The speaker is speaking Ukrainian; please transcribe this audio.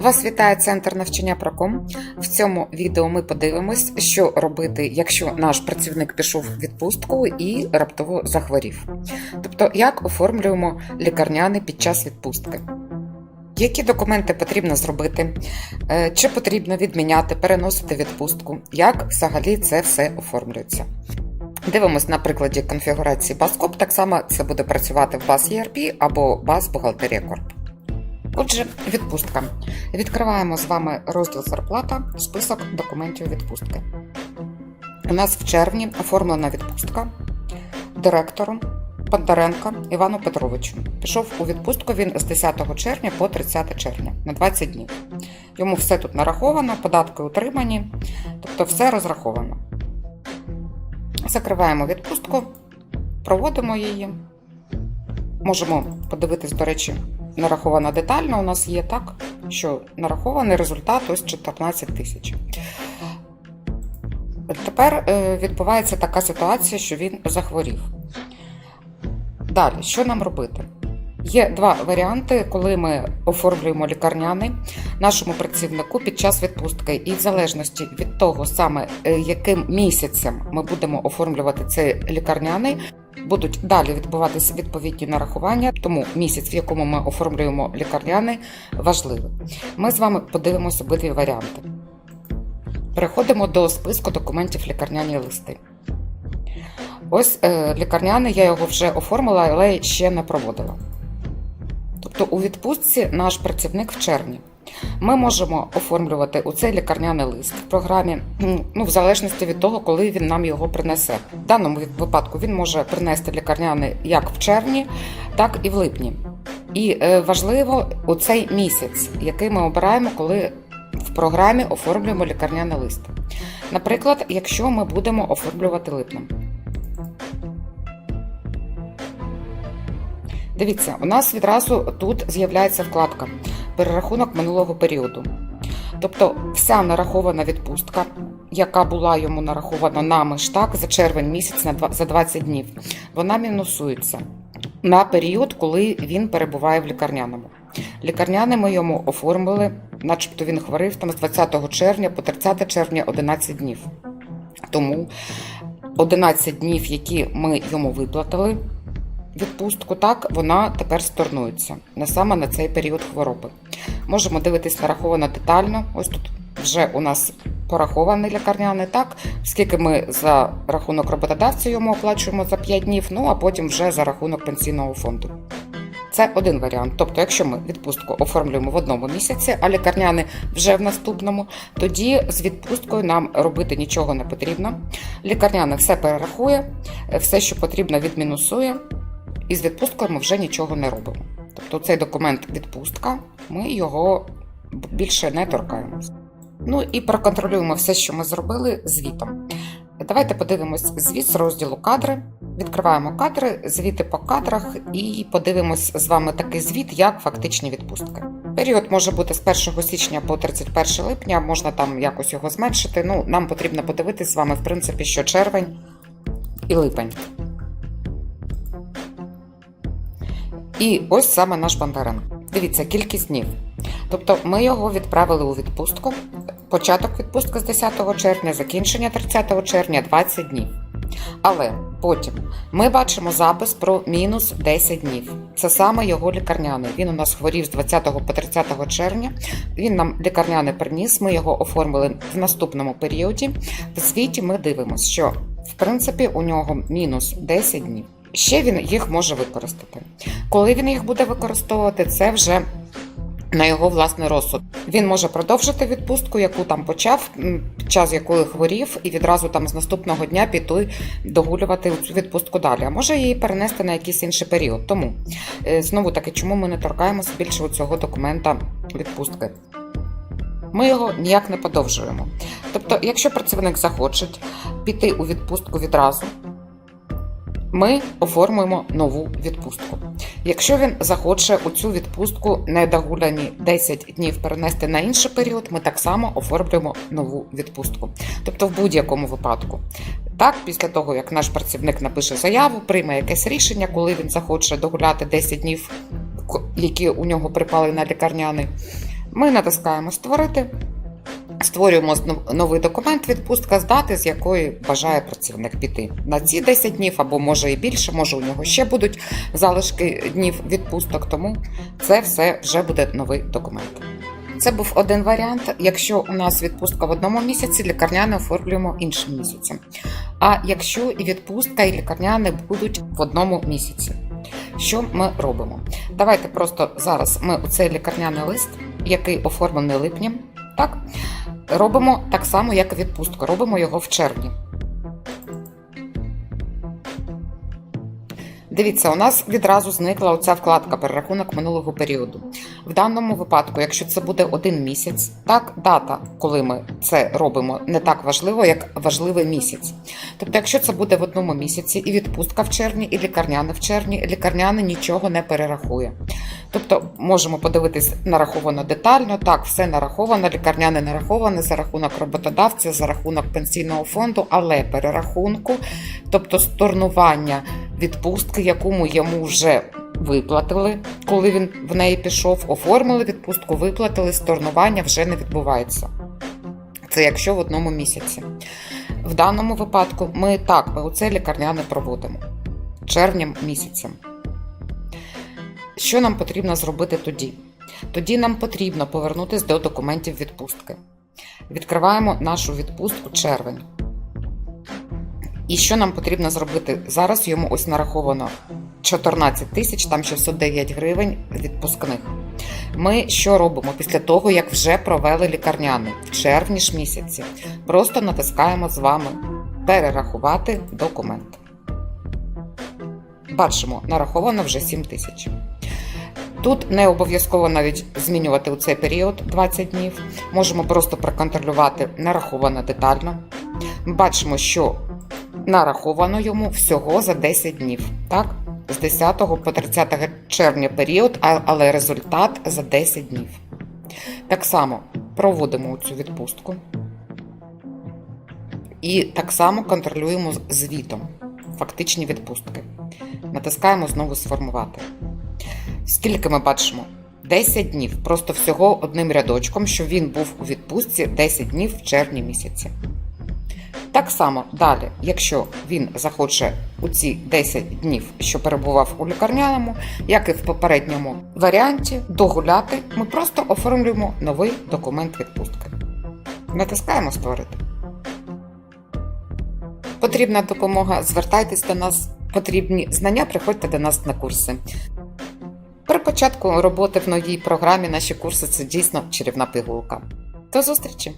Вас вітає центр навчання Проком. В цьому відео ми подивимось, що робити, якщо наш працівник пішов в відпустку і раптово захворів. Тобто, як оформлюємо лікарняний під час відпустки. Які документи потрібно зробити? Е, Чи потрібно відміняти, переносити відпустку? Як взагалі це все оформлюється? Дивимось на прикладі конфігурації BASCOP. Так само це буде працювати в BAS ERP або BAS Бухгалтерія Corp. Отже, відпустка. Відкриваємо з вами розділ зарплата, список документів відпустки. У нас в червні оформлена відпустка директору Бондаренка Івану Петровичу. Пішов у відпустку він з 10 червня по 30 червня на 20 днів. Йому все тут нараховано, податки утримані, тобто все розраховано. Закриваємо відпустку, проводимо її. Можемо подивитись, до речі, нараховано детально. У нас є так, що нарахований результат ось 14 тисяч. Тепер е, відбувається така ситуація, що він захворів. Далі, що нам робити? Є два варіанти, коли ми оформлюємо лікарняний нашому працівнику під час відпустки, і в залежності від того, саме е, яким місяцем ми будемо оформлювати цей лікарняний, будуть далі відбуватися відповідні нарахування. Тому місяць, в якому ми оформлюємо лікарняний, важливий. Ми з вами подивимося обидві варіанти. Переходимо до списку документів лікарняні листи. Ось е, лікарняний, я його вже оформила, але ще не проводила. Тобто у відпустці наш працівник в червні. Ми можемо оформлювати у цей лікарняний лист в програмі, ну, в залежності від того, коли він нам його принесе. В даному випадку він може принести лікарняний як в червні, так і в липні. І е, важливо у цей місяць, який ми обираємо, коли в програмі оформлюємо лікарняний лист. Наприклад, якщо ми будемо оформлювати липнем. Дивіться, у нас відразу тут з'являється вкладка перерахунок минулого періоду. Тобто вся нарахована відпустка, яка була йому нарахована нами ж так за червень місяць на за 20 днів, вона мінусується на період, коли він перебуває в лікарняному. Лікарняний ми йому оформили, начебто він хворив там з 20 червня по 30 червня 11 днів. Тому 11 днів, які ми йому виплатили, відпустку, так вона тепер сторнується не саме на цей період хвороби. Можемо дивитись нараховано детально. Ось тут вже у нас порахований лікарняний, так скільки ми за рахунок роботодавця йому оплачуємо за 5 днів, ну а потім вже за рахунок пенсійного фонду. Це один варіант. Тобто, якщо ми відпустку оформлюємо в одному місяці, а лікарняний вже в наступному, тоді з відпусткою нам робити нічого не потрібно. Лікарняний все перерахує, все, що потрібно, відмінусує, і з відпусткою ми вже нічого не робимо. Тобто цей документ відпустка, ми його більше не торкаємось. Ну і проконтролюємо все, що ми зробили звітом. Давайте подивимось звіт з розділу кадри. Відкриваємо кадри, звіти по кадрах і подивимось з вами такий звіт, як фактичні відпустки. Період може бути з 1 січня по 31 липня, можна там якось його зменшити. Ну, нам потрібно подивитись з вами, в принципі, що червень і липень. І ось саме наш Бондаренко. Дивіться, кількість днів. Тобто ми його відправили у відпустку. Початок відпустки з 10 червня, закінчення 30 червня 20 днів. Але потім ми бачимо запис про мінус 10 днів. Це саме його лікарняний. Він у нас хворів з 20 по 30 червня. Він нам лікарняний приніс. Ми його оформили в наступному періоді. В звіті ми дивимося, що в принципі у нього мінус 10 днів. Ще він їх може використати. Коли він їх буде використовувати, це вже на його власний розсуд. Він може продовжити відпустку, яку там почав, під час якої хворів, і відразу там з наступного дня піти догулювати відпустку далі. А може її перенести на якийсь інший період. Тому е, знову таки, чому ми не торкаємося більше у цього документа відпустки? Ми його ніяк не подовжуємо. Тобто, якщо працівник захоче піти у відпустку відразу, ми оформуємо нову відпустку. Якщо він захоче у цю відпустку недогуляні 10 днів перенести на інший період, ми так само оформлюємо нову відпустку. Тобто, в будь-якому випадку. Так, після того, як наш працівник напише заяву, прийме якесь рішення, коли він захоче догуляти 10 днів, які у нього припали на лікарняний, Ми натискаємо Створити. Створюємо новий документ відпустка з дати, з якої бажає працівник піти на ці 10 днів, або може і більше, може у нього ще будуть залишки днів відпусток. Тому це все вже буде новий документ. Це був один варіант. Якщо у нас відпустка в одному місяці, лікарняне оформлюємо іншим місяцем. А якщо і відпустка, і лікарняне будуть в одному місяці, що ми робимо? Давайте просто зараз ми у цей лікарняний лист, який оформлений липнем, так, робимо так само, як відпустку. Робимо його в червні. Дивіться, у нас відразу зникла оця вкладка перерахунок минулого періоду. В даному випадку, якщо це буде один місяць, так дата, коли ми це робимо, не так важливо, як важливий місяць. Тобто, якщо це буде в одному місяці, і відпустка в червні, і лікарняне в червні, лікарняне нічого не перерахує. Тобто можемо подивитись нараховано детально. Так, все нараховано, лікарняне нараховане за рахунок роботодавця, за рахунок пенсійного фонду, але перерахунку, тобто сторнування відпустки, яку ми йому вже виплатили, коли він в неї пішов, оформили відпустку, виплатили, сторнування вже не відбувається. Це якщо в одному місяці. В даному випадку ми так, ми оце лікарняне проводимо червнем місяцем. Що нам потрібно зробити тоді? Тоді нам потрібно повернутися до документів відпустки. Відкриваємо нашу відпустку червень. І що нам потрібно зробити? Зараз йому ось нараховано 14 тисяч, там 609 гривень відпускних. Ми що робимо після того, як вже провели лікарняний в червні ж місяці? Просто натискаємо з вами перерахувати документ. Бачимо, нараховано вже 7 тисяч. Тут не обов'язково навіть змінювати у цей період 20 днів. Можемо просто проконтролювати нараховано детально. Ми бачимо, що нараховано йому всього за 10 днів. Так? З 10 по 30 червня період, але результат за 10 днів. Так само проводимо цю відпустку. І так само контролюємо звітом фактичні відпустки. Натискаємо знову сформувати. Скільки ми бачимо? 10 днів. Просто всього одним рядочком, що він був у відпустці 10 днів в червні місяці. Так само далі, якщо він захоче у ці 10 днів, що перебував у лікарняному, як і в попередньому варіанті, догуляти, ми просто оформлюємо новий документ відпустки. Натискаємо Створити. Потрібна допомога, звертайтесь до нас. Потрібні знання, приходьте до нас на курси. Початку роботи в новій програмі наші курси це дійсно чарівна пігулка. До зустрічі!